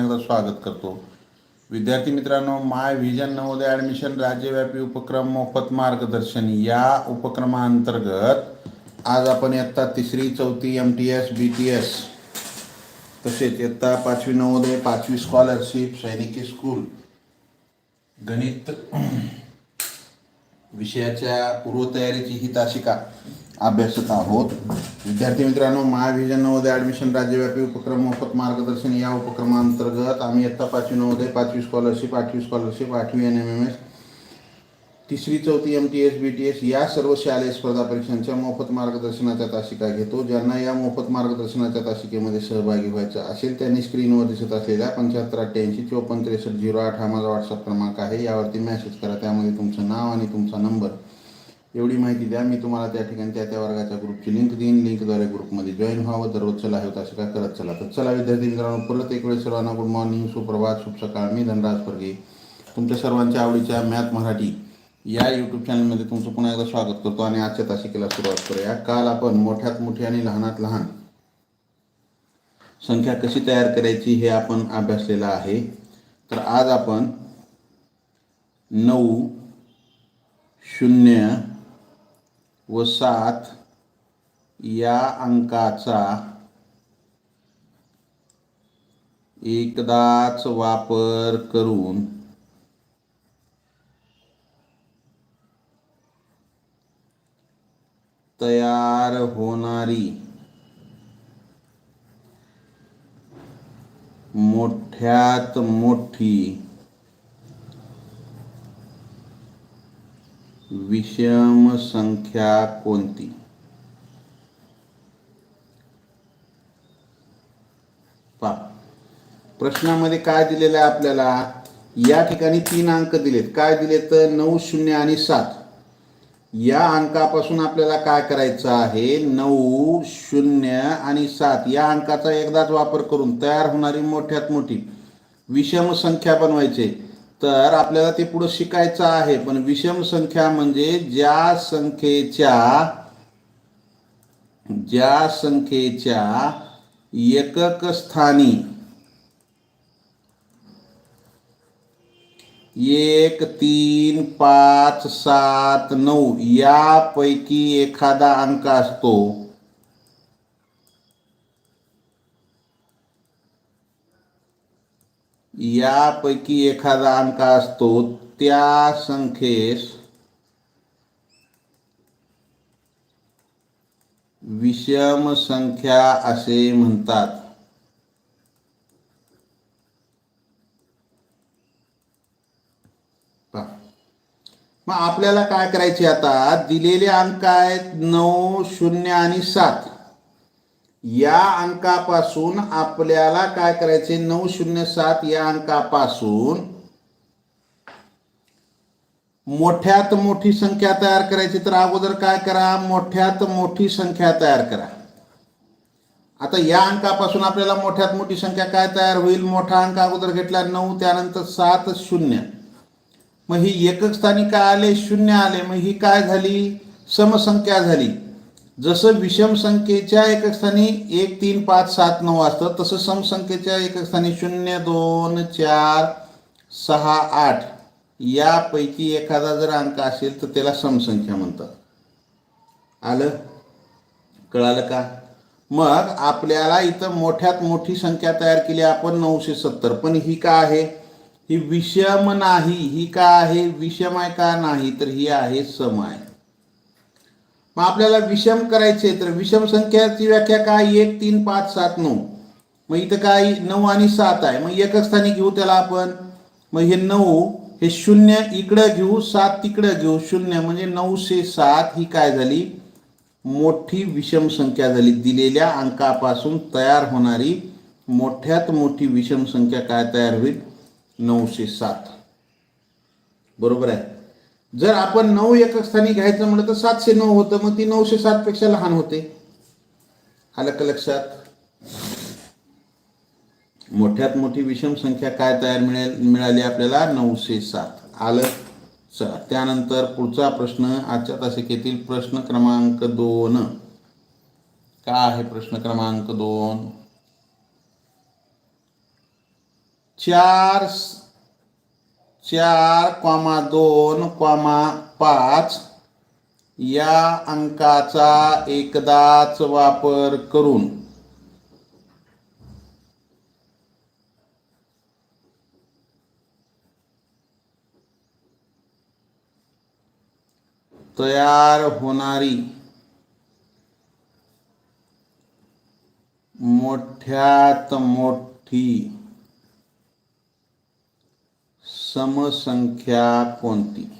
एकदा स्वागत करतो. विद्यार्थी मित्रांनो माय व्हिजन नवोदय ॲडमिशन राज्यव्यापी उपक्रम मोफत मार्गदर्शन या उपक्रमाअंतर्गत आज आपण इयत्ता तिसरी चौथी M T S B T S तसेच इयत्ता पाचवी नवोदय पाचवी स्कॉलरशिप सैनिकी स्कूल गणित विषयाच्या पूर्वतयारीची ही तासिका अभ्यासत आहोत. विद्यार्थी मित्रांनो महाविजन नवोदय ॲडमिशन राज्यव्यापी उपक्रम मोफत मार्गदर्शन या उपक्रमांतर्गत आम्ही इयत्ता पाचवी नवोदय पाचवी स्कॉलरशिप आठवी स्कॉलरशिप आठवी एन एम एम एस तिसरी चौथी M T S B T S या सर्व शालेय स्पर्धा परीक्षांच्या मोफत मार्गदर्शनाच्या तासिका घेतो. ज्यांना या मोफत मार्गदर्शनाच्या तासिकेमध्ये सहभागी व्हायचं असेल त्यांनी स्क्रीनवर दिसत असलेल्या पंच्याहत्तर अठ्ठ्याऐंशी चोपन्न त्रेसष्ट झिरो आठ हा माझा व्हॉट्सअप क्रमांक आहे. यावरती मेसेज करा. त्यामध्ये तुमचं नाव आणि तुमचा नंबर एवढी माहिती द्या मी तुम्हाला त्या ठिकाणी त्या त्या वर्गाच्या ग्रुपची लिंक देईन. लिंकद्वारे ग्रुपमध्ये जॉईन व्हावं. दररोज चला हे काय करत चला. तर चला विद्यार्थी मित्रांनो परत एक वेळ सर्वांना गुड मॉर्निंग सुप्रभात शुभ सकाळ मी धनराज परगे. तुमच्या सर्वांच्या आवडीच्या मॅथ मराठी या यूट्यूब चॅनलमध्ये तुमचं पुन्हा एकदा स्वागत करतो आणि आजच्या तासिकेला सुरुवात करूया. काल आपण मोठ्यात मोठी आणि लहानात लहान संख्या कशी तयार करायची हे आपण अभ्यासलेलं आहे. तर आज आपण नऊ शून्य व सात या अंकाचा एकदाच वापर करून तयार होणारी मोठ्यात मोठी विषम संख्या कोणती? पा प्रश्नामध्ये काय दिलेलं आहे आपल्याला? या ठिकाणी तीन अंक दिलेत. काय दिले तर नऊ शून्य आणि सात. या अंकापासून आपल्याला काय करायचं आहे? नऊ शून्य आणि सात. या अंकाचा एकदाच वापर करून तयार होणारी मोठ्यात मोठी विषम संख्या बनवायचे. तर आपल्याला ते पुढं शिकायचं आहे. पण विषम संख्या म्हणजे ज्या संख्येच्या ज्या संख्येच्या एकक स्थानी एक तीन पाच सात नऊ यापैकी एखादा अंक असतो. यापैकी एखादा अंक असतो त्या संख्येस विषम संख्या असे म्हणतात. मग आपल्याला काय करायचे आता? दिलेले अंक आहेत नऊ शून्य आणि सात. या अंकापासून आपल्याला काय करायचे? नऊ शून्य सात या अंकापासून मोठ्यात मोठी संख्या तयार करायची. तर अगोदर काय करा? मोठ्यात मोठी संख्या तयार करा. आता या अंकापासून आपल्याला मोठ्यात मोठी संख्या काय तयार होईल? मोठा अंक अगोदर घेतला नऊ त्यानंतर सात शून्य. मग ही एकक स्थानी काय आले? शून्य आले. मग ही काय झाली? समसंख्या झाली. जसं विषम संख्येच्या एकस्थानी एक तीन पाच सात नऊ असतं तसं समसंख्येच्या एकस्थानी शून्य दोन चार सहा आठ. यापैकी एखादा जर अंक असेल तर त्याला समसंख्या म्हणतात. आलं? कळालं का? मग आपल्याला इथं मोठ्यात मोठी संख्या तयार केली आपण नऊशे सत्तर. पण ही का आहे? ही विषम नाही ही का आहे? विषम आहे का नाही? तर ही आहे सम आहे. मग आपल्याला विषम करायचे तर विषम संख्याची व्याख्या काय? एक तीन पाच सात नऊ. मग इथं काय? नऊ आणि सात आहे. मग एकच स्थानी घेऊ त्याला आपण. मग हे नऊ हे शून्य इकडं घेऊ सात तिकडं घेऊ. शून्य म्हणजे नऊशे सात ही काय झाली? मोठी विषम संख्या झाली. दिलेल्या अंकापासून तयार होणारी मोठ्यात मोठी विषम संख्या काय तयार होईल? नऊशे सात. बरोबर आहे? जर आपण नऊ एकक स्थानी घ्यायचं म्हणलं तर सातशे नऊ होतं मग ती नऊशे सात पेक्षा लहान होते. आलं का लक्षात. मोठ्यात मोठी विषम संख्या काय तयार मिळेल मिळाली आपल्याला? नऊशे सात. आलं? चला. त्यानंतर पुढचा प्रश्न आजच्या तासिकेतील प्रश्न क्रमांक दोन. काय आहे प्रश्न क्रमांक दोन? चार चार कॉमा दोन कॉमा पाच या अंकाचा एकदाच वापर करून. तयार होणारी मोठ्यात मोठी समसंख्या कोणती?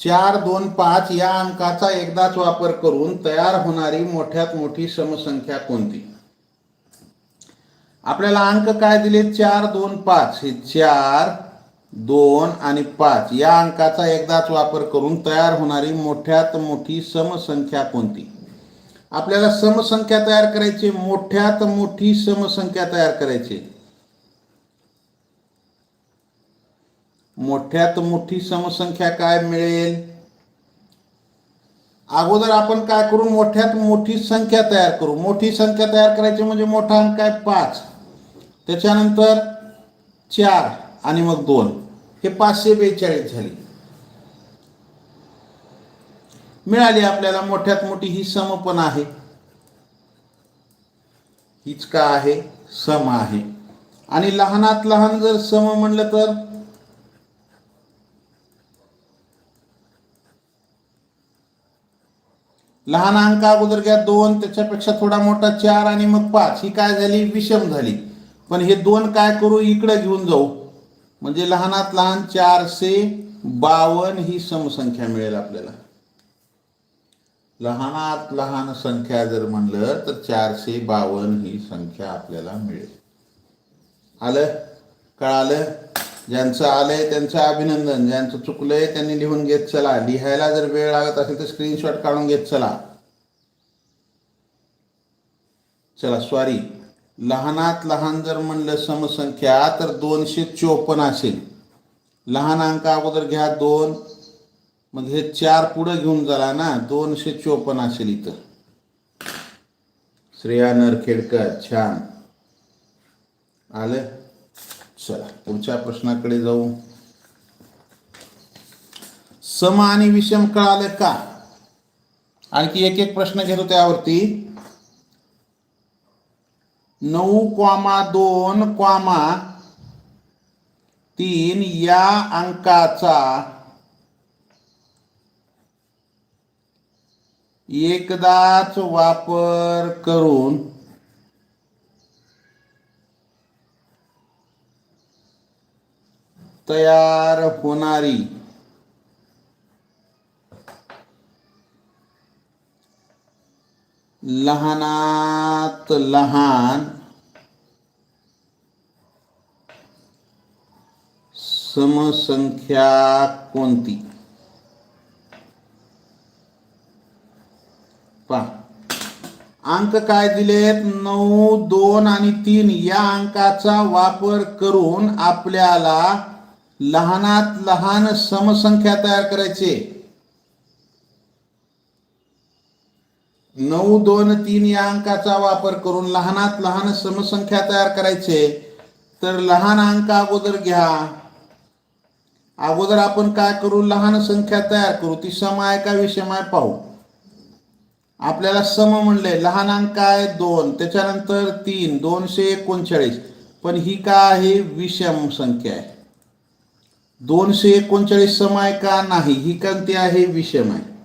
चार दोन पाच या अंकाचा एकदाच वापर करून तयार होणारी मोठ्यात मोठी समसंख्या कोणती? आपल्याला अंक काय दिले? चार दोन पाच. हे चार दोन आणि पाच या अंकाचा एकदाच वापर करून तयार होणारी मोठ्यात मोठी समसंख्या कोणती? आपल्याला समसंख्या तयार करायची मोठ्यात मोठी समसंख्या तयार करायची. मोठ्यात मोठी समसंख्या काय मिळेल? अगोदर आपण काय करू? मोठ्यात मोठी संख्या तयार करू. मोठी संख्या तयार करायची म्हणजे मोठा अंक आहे पाच. त्याच्यानंतर चार आणि मग दोन. हे पाचशे बेचाळीस झाली. मिळाली आपल्याला मोठ्यात मोठी ही सम पण आहे. हीच का आहे? सम आहे. आणि लहानात लहान जर सम म्हणलं तर? लहान अंक अगोदर घ्या दोन त्याच्यापेक्षा थोडा मोठा चार आणि मग पाच. ही काय झाली? विषम झाली. पण हे दोन काय करू? इकडे घेऊन जाऊ. म्हणजे लहानात लहान चारशे बावन ही समसंख्या मिळेल आपल्याला. लहानात लहान संख्या जर म्हणलं तर चारशे बावन्न ही संख्या आपल्याला मिळेल. आलं? कळालं? ज्यांचं आलंय त्यांचं अभिनंदन. ज्यांचं चुकलंय त्यांनी लिहून घेत चला. लिहायला जर वेळ लागत असेल तर स्क्रीनशॉट काढून घेत चला. चला सॉरी लहानात लहान जर म्हणलं समसंख्या तर दोनशे चोपन्न असेल. लहान अंक अगोदर घ्या दोन. मग हे चार पुढं घेऊन झाला ना दोनशे चोपन्न असेल इथं. श्रेया नरखेडकर छान. आलं? चला पुढच्या प्रश्नाकडे जाऊ. सम आणि विषम कळाले का? आणखी एक एक प्रश्न घेतो त्यावरती. नऊ क्वामा दोन क्वामा तीन या अंकाचा एकदाच वापर करून तयार होणारी लहानात लहान समसंख्या कोणती? पहा. अंक काय दिलेत? नऊ दोन आणि तीन. या अंकाचा वापर करून आपल्याला लहानात लहान समसंख्या तयार करायचे नऊ दोन तीन या अंकाचा वापर करून लहानात लहान समसंख्या तयार करायचे तर लहान अंक अगोदर घ्या. अगोदर आपण काय करू? लहान संख्या तयार करू. ती सम आहे का विषम आहे पाहू? आपल्याला सम म्हणले लहान अंक आहे दोन त्याच्यानंतर तीन दोनशे एकोणचाळीस. पण ही का आहे? विषम संख्या आहे. दोनशे एकोणचाळीस सम आहे का? नाही. ही कोणती आहे? विषम आहे.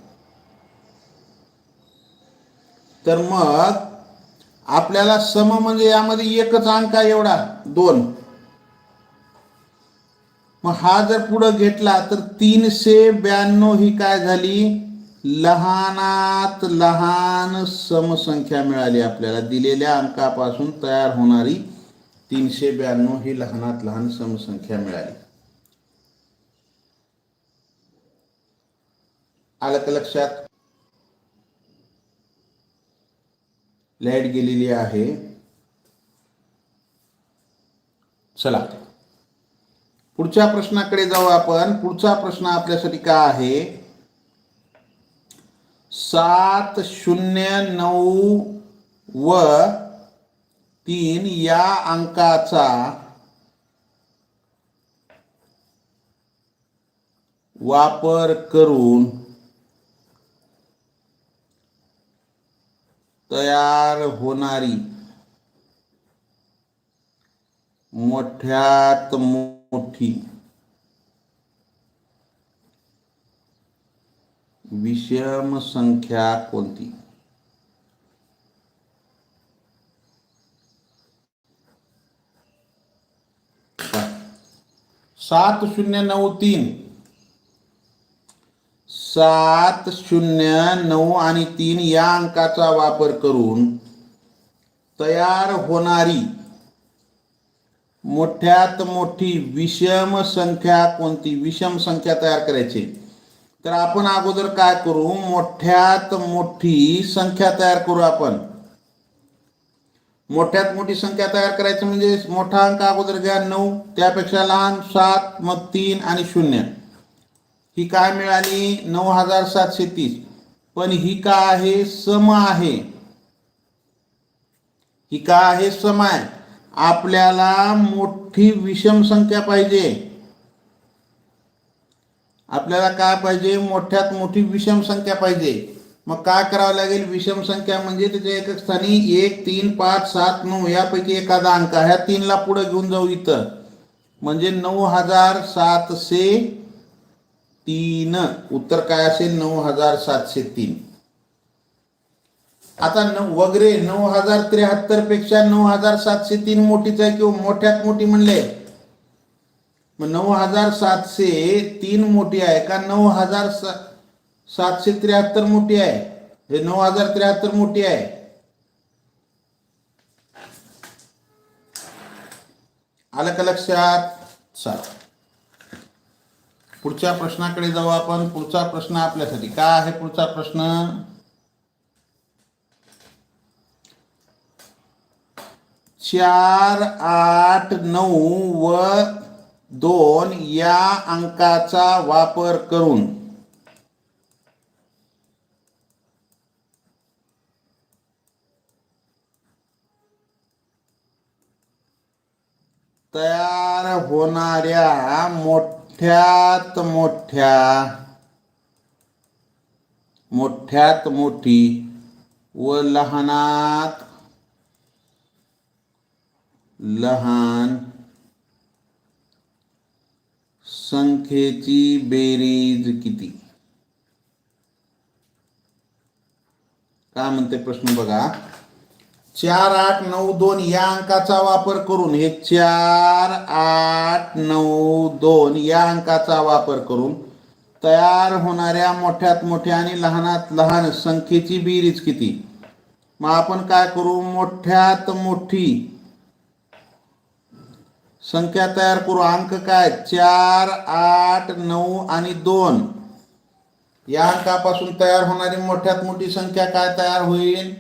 तर मग आपल्याला सम म्हणजे यामध्ये एकच अंक आहे एवढा दोन. मग हा जर पुढं घेतला तर तीनशे ब्याण्णव ही काय झाली? लहानात लहान समसंख्या मिळाली आपल्याला. दिलेल्या अंकापासून तयार होणारी तीनशे ब्याण्णव ही लहानात लहान समसंख्या मिळाली. आलं का लक्षात? लाइट गेलेली आहे. चला. पुढच्या प्रश्नाकडे जाऊ आपण. पुढचा प्रश्न आपल्यासाठी का आहे? सात शून्य नऊ व तीन या अंकाचा वापर करून तयार होणारी मोठ्यात मोठी विषम संख्या कोणती? सात शून्य नऊ तीन. सात शून्य नऊ आणि तीन या अंकाचा वापर करून तयार होणारी मोठ्यात मोठी विषम संख्या कोणती? विषम संख्या तयार करायची. तर आपण अगोदर काय करू? मोठ्यात मोठी संख्या तयार करू आपण. मोठ्यात मोठी संख्या तयार करायची म्हणजे मोठा अंक अगोदर घ्या नऊ. त्यापेक्षा लहान सात मग तीन आणि शून्य. ही काय मिळाली? नऊ हजार सातशे तीस. पण ही का आहे? सम आहे. ही का आहे? सम आहे. आपल्याला मोठी विषम संख्या पाहिजे. आपल्याला काय पाहिजे? मोठ्यात मोठी विषम संख्या पाहिजे. मग काय करावं लागेल? विषम संख्या म्हणजे त्याच्या एकक स्थानी एक तीन पाच सात नऊ यापैकी एखादा अंक. ह्या तीनला पुढे घेऊन जाऊ इथं. म्हणजे नऊ हजार सातशे तीन. उत्तर काय असेल? नऊ हजार सातशे तीन. आता न वगैरे नऊ हजार त्र्याहत्तरपेक्षा नऊ हजार सातशे तीन मोठीच आहे किंवा मोठ्यात मोठी म्हणले मग नऊ हजार सातशे तीन मोठी आहे का? नऊ हजार सा सातशे त्र्याहत्तर मोठी आहे. हे नऊ हजार त्र्याहत्तर मोठी आहे. आलं का लक्षात? सात पुढच्या प्रश्नाकडे जाऊ आपण. पुढचा प्रश्न आपल्यासाठी. काय आहे पुढचा प्रश्न? चार आठ नऊ व दोन या अंकाचा वापर करून. तयार होणाऱ्या मोठ्यात मोठ्या मोठ्यात मोठी व लहानात लहान संख्येची बेरीज किती? काय म्हणते प्रश्न बघा. चार आठ नऊ दोन या अंकाचा वापर करून हे चार आठ नऊ दोन या अंकाचा वापर करून तयार होणाऱ्या मोठ्यात मोठ्या आणि लहानात लहान संख्येची बेरीज किती? मग आपण काय करू? मोठ्यात मोठी संख्या तयार करू. अंक काय? चार आठ नऊ आणि दोन. या अंकापासून तयार होणारी मोठ्यात मोठी संख्या काय तयार होईल?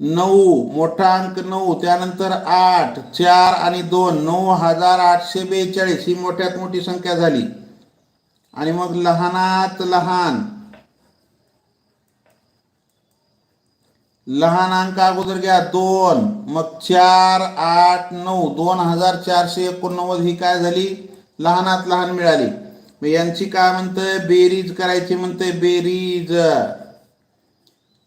नऊ. मोठा अंक नऊ. त्यानंतर आठ चार आणि दोन. नऊ हजार आठशे बेचाळीस ही मोठ्यात मोठी संख्या झाली. आणि मग लहानात लहान. लहान अंक अगोदर घ्या. दोन. मग चार आठ नऊ. दोन हजार चारशे एकोणनव्वद ही काय झाली? लहानात लहान मिळाली. मग यांची काय म्हणतंय? बेरीज करायची म्हणते बेरीज.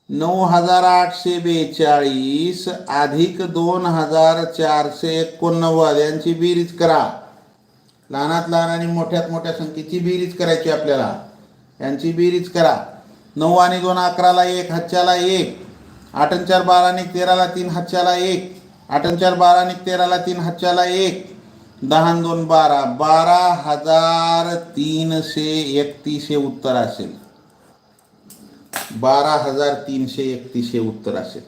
नऊ हजार आठशे बेचाळीस अधिक दोन हजार चारशे एकोणनव्वद. यांची बेरीज करा. लहानात लहान आणि मोठ्यात मोठ्या संख्येची बेरीज करायची आपल्याला. यांची बेरीज करा. नऊ आणि दोन अकराला एक हच्च्याला एक. आठ आणि चार बारा आणि तेराला तीन हातच्याला एक. आठ आणि चार बारा आणि तेराला तीन हातच्याला एक. दहा दोन बारा. बारा हजार तीनशे एकतीस हे उत्तर असेल. बारा हजार तीनशे एकतीस हे उत्तर असेल.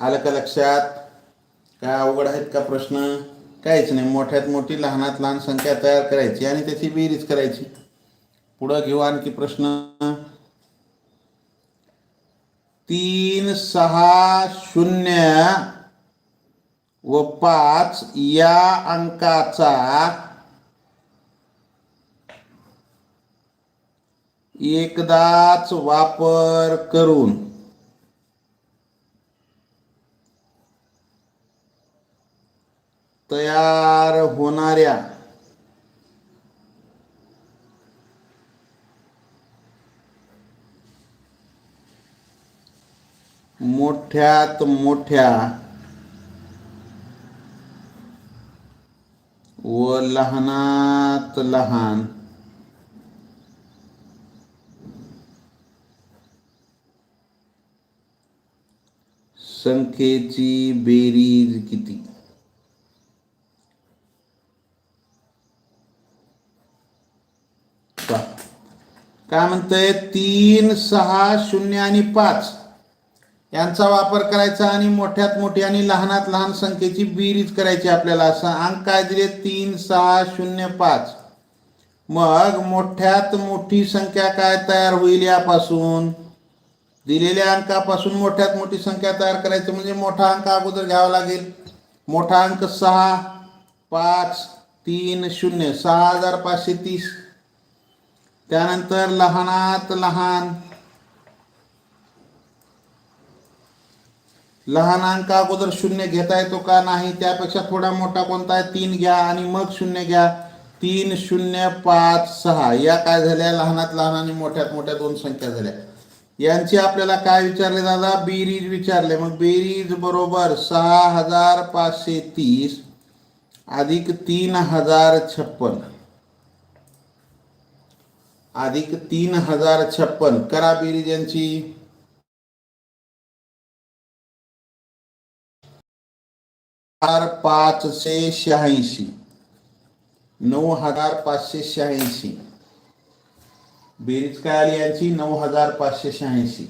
आलं का लक्षात? काय अवघड आहेत का प्रश्न? काहीच नाही. मोठ्यात मोठी लहानात लहान संख्या तयार करायची आणि त्याची बेरीज करायची. पुढं घेऊ आणखी प्रश्न. तीन सहा शून्य व पाच या अंकाचा एकदाच वापर करून तयार होणाऱ्या मोठ्यात मोठ्या व लहानात लहान संख्येची बेरीज किती? काय म्हणतंय? तीन सहा शून्य आणि पाच. यांचा वापर करायचा आणि मोठ्यात मोठी आणि लहानात लहान संख्येची बेरीज करायची आपल्याला. असं अंक काय दिले? तीन सहा शून्य पाच. मग मोठ्यात मोठी संख्या काय तयार होईल यापासून? दिलेल्या अंकापासून मोठ्यात मोठी संख्या तयार करायचं म्हणजे मोठा अंक अगोदर घ्यावा लागेल. मोठा अंक सहा पाच तीन शून्य. सहा हजार पाचशे तीस. त्यानंतर लहानात लहान. लहान अंक अगोदर शून्य घेता येतो का नाही? त्यापेक्षा थोडा मोठा कोणता आहे? तीन घ्या आणि मग शून्य घ्या. तीन शून्य पाच सहा. या काय झाल्या? लहानात लहान आणि मोठ्यात मोठ्या दोन संख्या झाल्या. यांची आपल्याला काय विचारले दादा? बेरीज विचारले. मग बेरीज बरोबर सहा हजार पाचशे तीस अधिक तीन हजार छप्पन. अधिक तीन हजार छप्पन. करा बेरीज यांची हजार पाचशे शहाऐंशी. नऊ हजार पाचशे शहाऐंशी. बेरीज काय आली यांची? नऊ हजार पाचशे शहाऐंशी.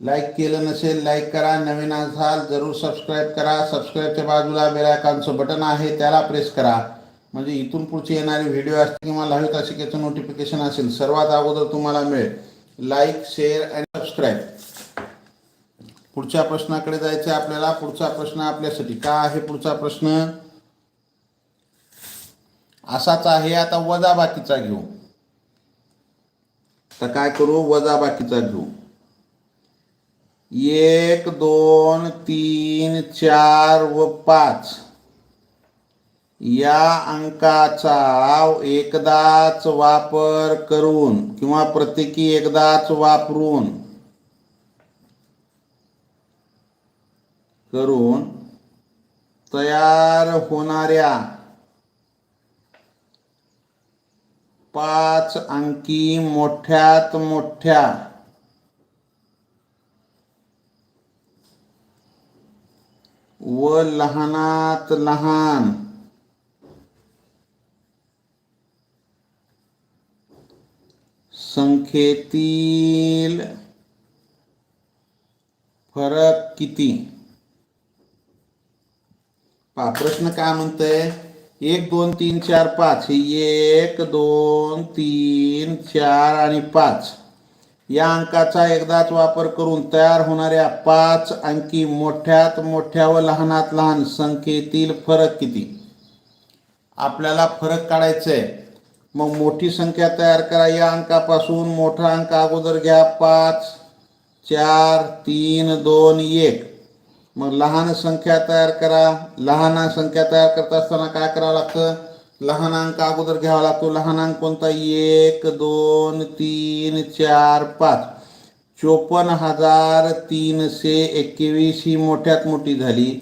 लाईक केलं नसेल लाईक करा. नवीन असाल जरूर सबस्क्राईब करा. सबस्क्राईबच्या बाजूला बेलायकांचं बटन आहे त्याला प्रेस करा. म्हणजे इथून पुढचे येणारे व्हिडिओ असतील किंवा लाईव्ह तासिकेचं नोटिफिकेशन असेल सर्वात अगोदर तुम्हाला मिळेल. लाईक शेअर आणि सबस्क्राईब पुढच्या प्रश्नाकडे जायचं आहे आपल्याला. पुढचा प्रश्न आपल्यासाठी का आहे पुढचा प्रश्न? असाच आहे. आता वजा बाकीचा घेऊ. तर काय करू? वजा बाकीचा घेऊ. एक दोन तीन चार व पाच. या अंकाचा एकदाच वापर करून किंवा प्रत्येकी एकदाच वापरून करून तयार होणाऱ्या पाच अंकी मोठ्यात मोठ्या व लहानात लहान. संख्येतील फरक किती? पा प्रश्न काय म्हणतोय? एक दोन तीन चार पाच. एक दोन तीन चार आणि पाच. या अंकाचा एकदाच वापर करून तयार होणाऱ्या पाच अंकी मोठ्यात मोठ्या व लहानात लहान संख्येतील फरक किती? आपल्याला फरक काढायचा आहे मग मोठी संख्या तयार करा. या अंकापासून मोठा अंक अगोदर घ्या. पाच चार तीन दोन एक. मग लहान संख्या तयार करा. लहान संख्या तयार करत असताना काय करावं लागतं? लहान अंक अगोदर घ्यावा लागतो. लहान अंक कोणता? एक दोन तीन चार पाच. चोपन्न हजार तीनशे एकवीस ही मोठ्यात मोठी झाली.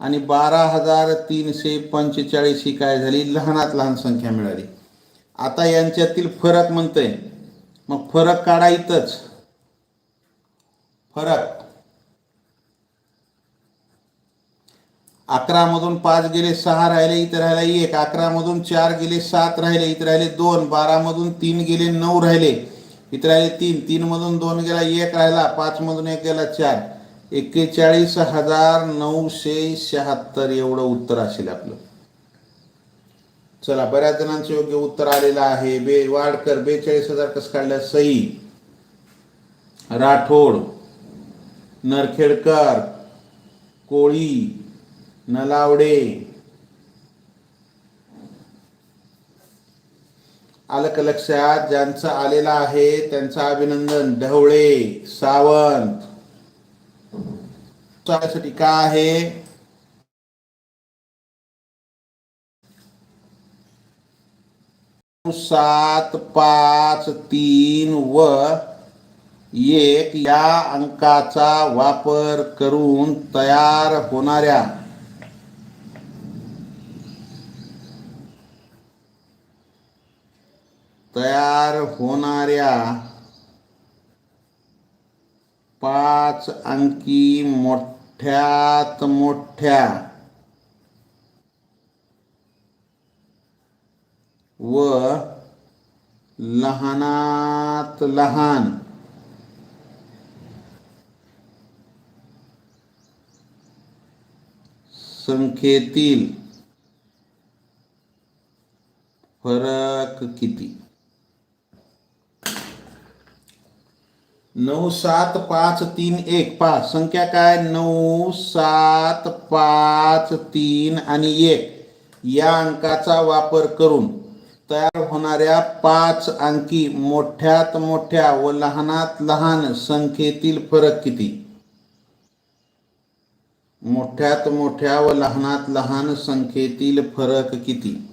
आणि बारा हजार तीनशे पंचेचाळीस ही काय झाली? लहानात लहान संख्या मिळाली. आता यांच्यातील फरक म्हणतंय. मग फरक काढायचंच फरक. अकरा मधून पाच गेले सहा राहिले इथे राहिला एक. अकरा मधून चार गेले सात राहिले इथे राहिले दोन. बारा मधून तीन गेले नऊ राहिले. इथे राहिले तीन. तीन मधून दोन गेला एक राहिला. पाच मधून एक गेला चार. एक्केचाळीस हजार नऊशे शहात्तर एवढं उत्तर असेल आपलं. चला बऱ्याच जणांचं योग्य उत्तर आलेलं आहे. बे वाडकर बेचाळीस हजार कसं काढलं? सई. राठोड. नरखेडकर. कोळी. नलावडे. आलक लक्षात? ज्यांचं आलेलं आहे त्यांचं अभिनंदन. ढवळे सावंत. त्यासाठी आहे? सात पाच तीन व एक या अंकाचा वापर करून तयार होणाऱ्या तयार होणाऱ्या पाच अंकी मोठ्यात मोठ्या व लहानात लहान. संख्येतील फरक किती? नऊ सात पाच तीन एक. पाच संख्या काय? नऊ सात पाच तीन आणि एक. या अंकाचा वापर करून तयार होणाऱ्या पाच अंकी मोठ्यात मोठ्या व लहानात लहान संख्येतील फरक किती? मोठ्यात मोठ्या व लहानात लहान संख्येतील फरक किती?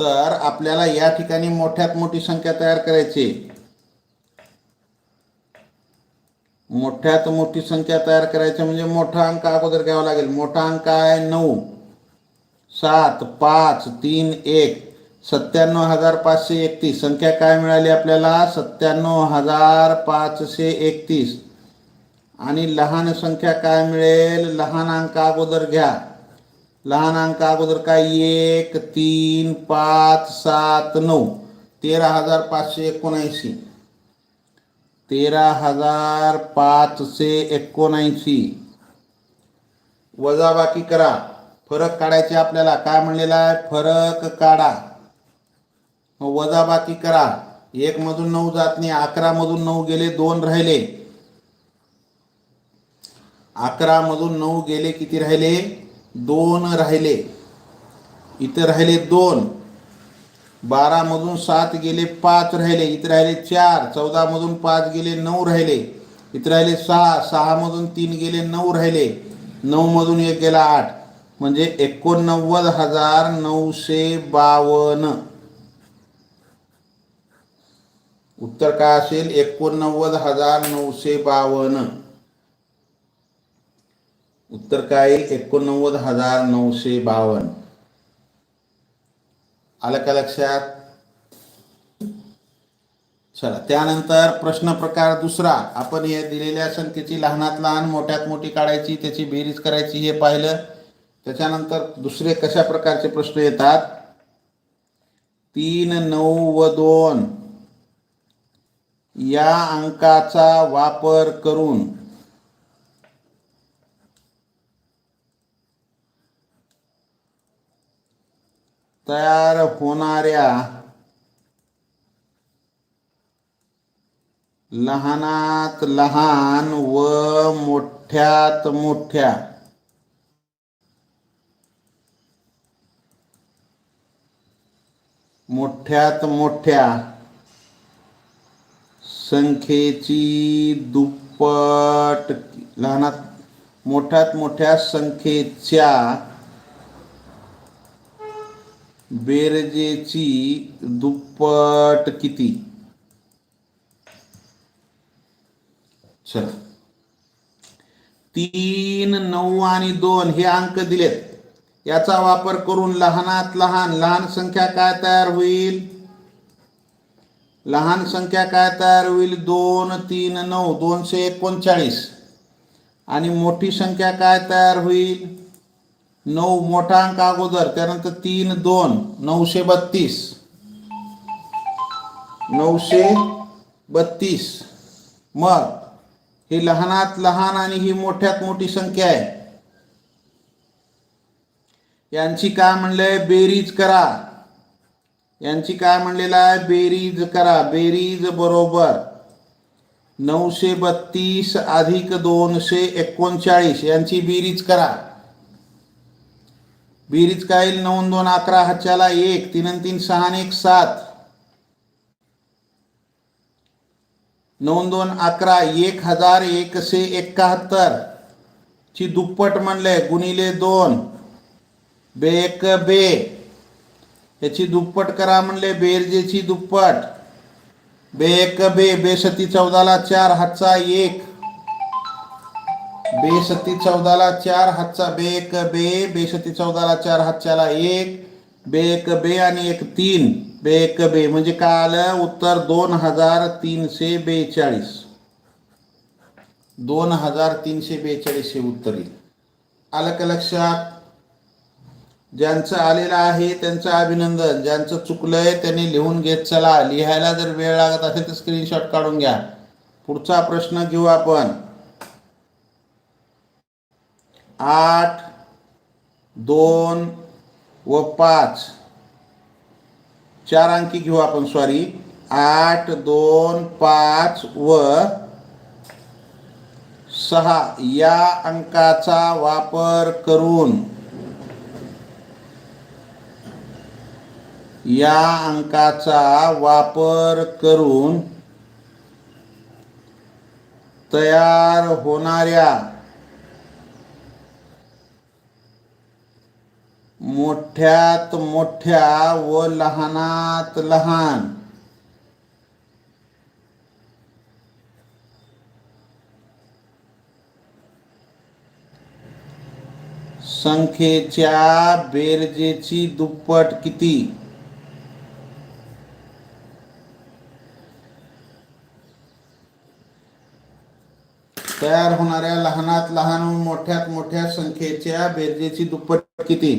तर आपल्याला या ठिकाणी मोठ्यात मोठी संख्या तयार करायची. आहे. मोठ्यात मोठी संख्या तयार करायची म्हणजे मोठा अंक अगोदर घ्यावा लागेल. मोठा अंक आहे नऊ सात पाच तीन एक सत्त्याण्णव हजार पाचशे एकतीस. संख्या काय मिळाली आपल्याला? सत्त्याण्णव हजार पाचशे एकतीस. आणि लहान संख्या काय मिळेल? लहान अंक अगोदर घ्या. लहान अंक अगोदर काय? एक तीन पाच सात नऊ. तेरा हजार पाचशे एकोणऐंशी. तेरा हजार पाचशे एकोणऐंशी. वजाबाकी करा. फरक काढायचे आपल्याला. काय म्हणलेला आहे? फरक काढा. वजाबाकी करा. एक मधून नऊ जात नाही. अकरा मधून नऊ गेले दोन राहिले. अकरा मधून नऊ गेले किती राहिले? दोन राहिले. इथं राहिले दोन. बारामधून सात गेले पाच राहिले. इथं राहिले चार. चौदामधून पाच गेले नऊ राहिले. इथं राहिले सहा. सहामधून तीन गेले नऊ राहिले. नऊमधून एक गेला आठ. म्हणजे एकोणनव्वद हजार नऊशे बावन्न. उत्तर काय असेल? एकोणनव्वद हजार नऊशे बावन्न. उत्तर काय? येईल एकोणनव्वद हजार नऊशे बावन्न. आलं का लक्षात? चला त्यानंतर प्रश्न प्रकार दुसरा. आपण हे दिलेल्या संख्येची लहानात लहान मोठ्यात मोठी काढायची त्याची बेरीज करायची हे पाहिलं. त्याच्यानंतर दुसरे कशा प्रकारचे प्रश्न येतात? तीन नऊ व दोन. या अंकाचा वापर करून तयार होणाऱ्या लहानात लहान व मोठ्यात मोठ्या. मोठ्यात मोठ्या. संख्येची दुप्पट लहानात मोठ्यात मोठ्या संख्येच्या बेरजेची दुप्पट किती? चला तीन नऊ आणि दोन हे अंक दिलेत. याचा वापर करून लहानात लहान लहान संख्या काय तयार होईल? लहान संख्या काय तयार होईल? दोन तीन नऊ दोनशे एकोणचाळीस. आणि मोठी संख्या काय तयार होईल? नऊ मोठा अंक अगोदर त्यानंतर तीन दोन नऊशे बत्तीस. नऊशे बत्तीस. मग ही लहानात लहान आणि ही मोठ्यात मोठी संख्या आहे. यांची काय म्हणलंय बेरीज करा. यांची काय म्हणलेलं आहे? बेरीज करा. बेरीज बरोबर. नऊशे बत्तीस अधिक दोनशे एकोणचाळीस. यांची बेरीज करा. बेरीज काय येईल नऊ दोन अकरा हातच्याला एक तीन तीन सहा एक सात. नऊ दोन अकरा एक हजार एकशे एकाहत्तर. ची दुप्पट म्हणले गुणिले दोन. बे एक बे. याची दुप्पट करा म्हणले बेरजेची दुप्पट. बे एक बे बेसती चौदाला चार हातचा एक. बेशती चौदाला चार हातचा बे एक बे. बेशती चौदाला चार हातच्याला एक. बे एक बे आणि एक तीन. बे एक बे. म्हणजे काय आलं उत्तर दोन हजार तीनशे बेचाळीस. दोन हजार तीनशे बेचाळीस हे उत्तर येईल. आलं का लक्षात. ज्यांचं आलेलं आहे त्यांचं अभिनंदन. ज्यांचं चुकलंय त्यांनी लिहून घेत चला. लिहायला जर वेळ लागत असेल तर स्क्रीनशॉट काढून घ्या. पुढचा प्रश्न घेऊ आपण. आठ दोन व पाच. चार अंकी घेऊ आपण सॉरी आठ दोन पाच व सहा. या अंकाचा वापर करून या अंकाचा वापर करून तयार होणाऱ्या मोठ्यात मोठ्या व लहानात लहान. संख्येच्या बेरजेची दुप्पट किती? तयार होणाऱ्या लहानात लहान व मोठ्यात मोठ्या संख्येच्या बेरजेची दुप्पट किती?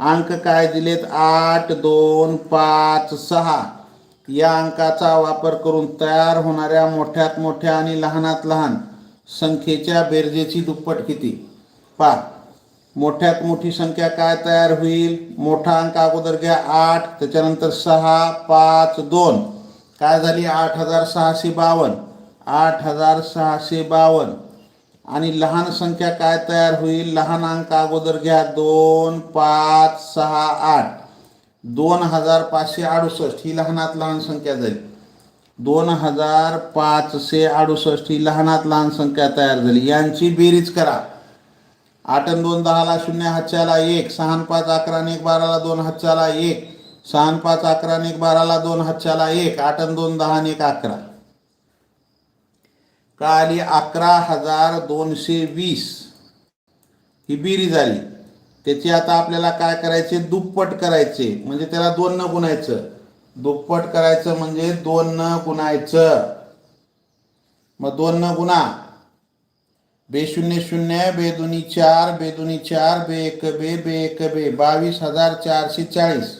अंक काय दिलेत? आठ दोन पाच सहा. या अंकाचा वापर करून तयार होणाऱ्या मोठ्यात मोठ्या आणि लहानात लहान संख्येच्या बेरजेची दुप्पट किती? पा मोठ्यात मोठी संख्या काय तयार होईल? मोठा अंक अगोदर घ्या आठ त्याच्यानंतर सहा पाच दोन. काय झाली? आठ हजार सहाशे बावन्न. आठ हजार सहाशे बावन्न. आणि लहान संख्या काय तयार होईल? लहान अंक अगोदर घ्या. दोन पाच सहा आठ. दोन हजार पाचशे अडुसष्ट ही लहानात लहान संख्या जाईल. दोन हजार पाचशे अडुसष्ट ही लहानात लहान संख्या तयार झाली. यांची बेरीज करा. आठ आणि दोन दहाला शून्य हातच्याला एक. सहा पाच अकरा आणि एक बाराला दोन हातच्याला एक. सहा पाच अकरा आणि एक बाराला दोन हातच्याला एक. आठ आणि दोन दहा आणि एक अकरा. का आली अकरा हजार दोनशे वीस. ही बेरीज आली त्याची आता आपल्याला काय करायचे? दुप्पट करायचे. म्हणजे त्याला दोन न गुणायचं. दुप्पट करायचं म्हणजे दोन न गुणायचं. मग दोन न गुणा. बे शून्य शून्य बे दोन्ही चार बे दोन्ही चार बे एक बे बे एक बे. बावीस हजार चारशे चाळीस.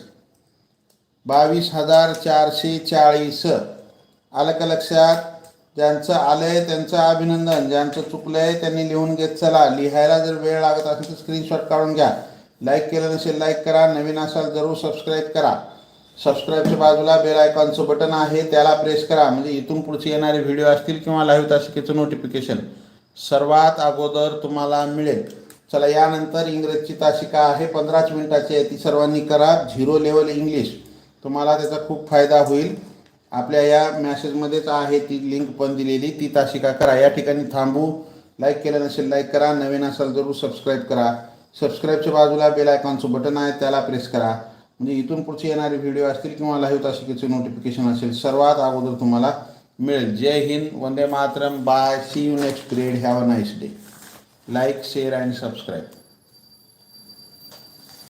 बावीस हजार चारशे चाळीस. आलं का लक्षात? ज्यांचं आलंय त्यांचं अभिनंदन ज्यांचं चुकलंय त्यांनी लिहून घेत चला. लिहायला जर वेळ लागत असेल तर स्क्रीनशॉट काढून घ्या. लाईक केलं नसेल लाईक करा. नवीन असाल जरूर सबस्क्राईब करा. सबस्क्राईबच्या बाजूला बेल आयकॉनचं बटन आहे त्याला प्रेस करा. म्हणजे इथून पुढचे येणारे व्हिडिओ असतील किंवा लाईव्ह तासिकेचं नोटिफिकेशन सर्वात अगोदर तुम्हाला मिळेल. चला यानंतर इंग्रजची तासिका आहे. पंधराच मिनिटाची आहे. ती सर्वांनी करा. Zero level English. तुम्हाला त्याचा खूप फायदा होईल. आपल्या या मॅसेजमध्येच आहे ती लिंक पण दिलेली. ती तासिका करा. या ठिकाणी थांबू. लाईक केलं नसेल लाईक करा. नवीन असाल जरूर सबस्क्राईब करा. सबस्क्राईबच्या बाजूला बेल आयकॉनचं बटन आहे त्याला प्रेस करा. म्हणजे इथून पुढचे येणारे व्हिडिओ असतील किंवा लाईव्ह तासिकेचे नोटिफिकेशन असेल सर्वात अगोदर तुम्हाला मिळेल. Jai Hind Vande Mataram. Bye see you next grade have a nice day like share and subscribe